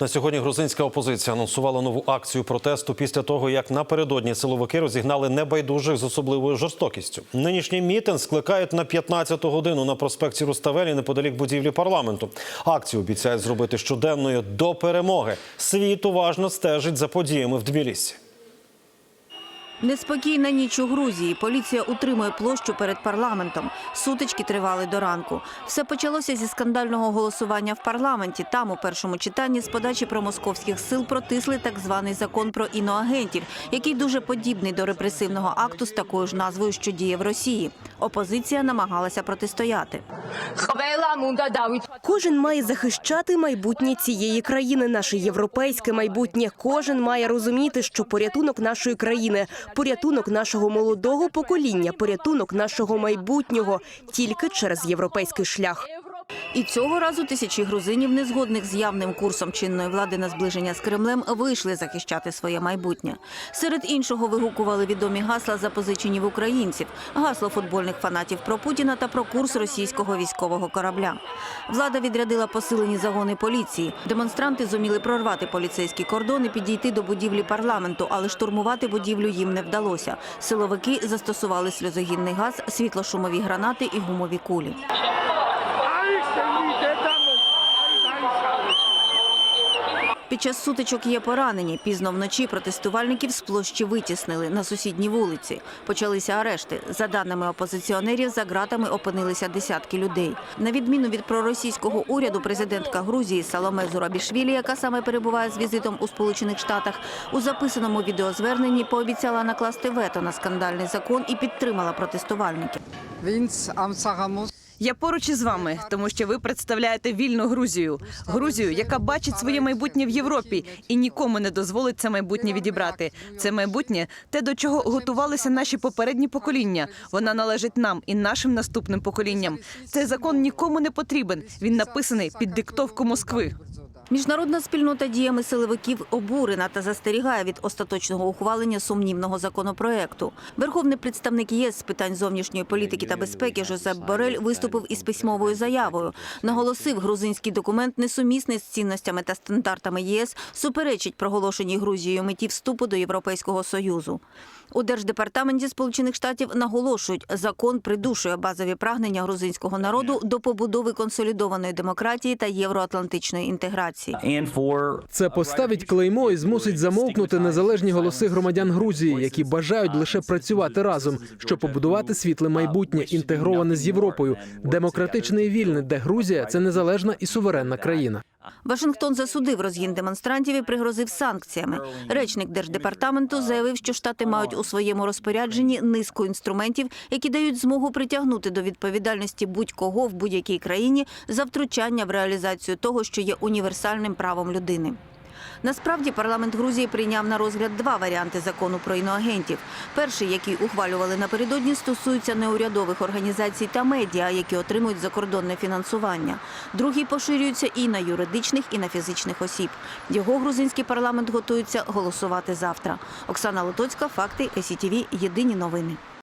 На сьогодні грузинська опозиція анонсувала нову акцію протесту після того, як напередодні силовики розігнали небайдужих з особливою жорстокістю. Нинішній мітинг скликають на 15-ту годину на проспекті Руставелі неподалік будівлі парламенту. Акцію обіцяють зробити щоденною до перемоги. Світ уважно стежить за подіями в Тбілісі. Неспокійна ніч у Грузії. Поліція утримує площу перед парламентом. Сутички тривали до ранку. Все почалося зі скандального голосування в парламенті. Там у першому читанні з подачі промосковських сил протисли так званий закон про іноагентів, який дуже подібний до репресивного акту з такою ж назвою, що діє в Росії. Опозиція намагалася протистояти. Кожен має захищати майбутнє цієї країни, наше європейське майбутнє. Кожен має розуміти, що порятунок нашої країни, порятунок нашого молодого покоління, порятунок нашого майбутнього тільки через європейський шлях. І цього разу тисячі грузинів, незгодних з явним курсом чинної влади на зближення з Кремлем, вийшли захищати своє майбутнє. Серед іншого вигукували відомі гасла, запозичені в українців, гасло футбольних фанатів про Путіна та про курс російського військового корабля. Влада відрядила посилені загони поліції. Демонстранти зуміли прорвати поліцейські кордони, підійти до будівлі парламенту, але штурмувати будівлю їм не вдалося. Силовики застосували сльозогінний газ, світлошумові гранати і гумові кулі. Під час сутичок є поранені. Пізно вночі протестувальників з площі витіснили на сусідні вулиці. Почалися арешти. За даними опозиціонерів, за ґратами опинилися десятки людей. На відміну від проросійського уряду, президентка Грузії Саломе Зурабішвілі, яка саме перебуває з візитом у Сполучених Штатах, у записаному відеозверненні пообіцяла накласти вето на скандальний закон і підтримала протестувальників. Я поруч із вами, тому що ви представляєте вільну Грузію, Грузію, яка бачить своє майбутнє в Європі і нікому не дозволить це майбутнє відібрати. Це майбутнє те, до чого готувалися наші попередні покоління. Вона належить нам і нашим наступним поколінням. Цей закон нікому не потрібен. Він написаний під диктовку Москви. Міжнародна спільнота діями силовиків обурена та застерігає від остаточного ухвалення сумнівного законопроекту. Верховний представник ЄС з питань зовнішньої політики та безпеки Жозеп Борель виступив із письмовою заявою. Наголосив, грузинський документ несумісний з цінностями та стандартами ЄС, суперечить проголошеній Грузією меті вступу до Європейського союзу. У держдепартаменті Сполучених Штатів наголошують, закон придушує базові прагнення грузинського народу до побудови консолідованої демократії та євроатлантичної інтеграції. Це поставить клеймо і змусить замовкнути незалежні голоси громадян Грузії, які бажають лише працювати разом, щоб побудувати світле майбутнє, інтегроване з Європою, демократичне і вільне, де Грузія це незалежна і суверенна країна. Вашингтон засудив розгін демонстрантів і пригрозив санкціями. Речник держдепартаменту заявив, що штати мають у своєму розпорядженні низку інструментів, які дають змогу притягнути до відповідальності будь-кого в будь-якій країні за втручання в реалізацію того, що є універсальним правом людини. Насправді парламент Грузії прийняв на розгляд два варіанти закону про іноагентів. Перший, який ухвалювали напередодні, стосується неурядових організацій та медіа, які отримують закордонне фінансування. Другий поширюється і на юридичних, і на фізичних осіб. Його грузинський парламент готується голосувати завтра. Оксана Лотоцька, факти СІТВ, Єдині новини.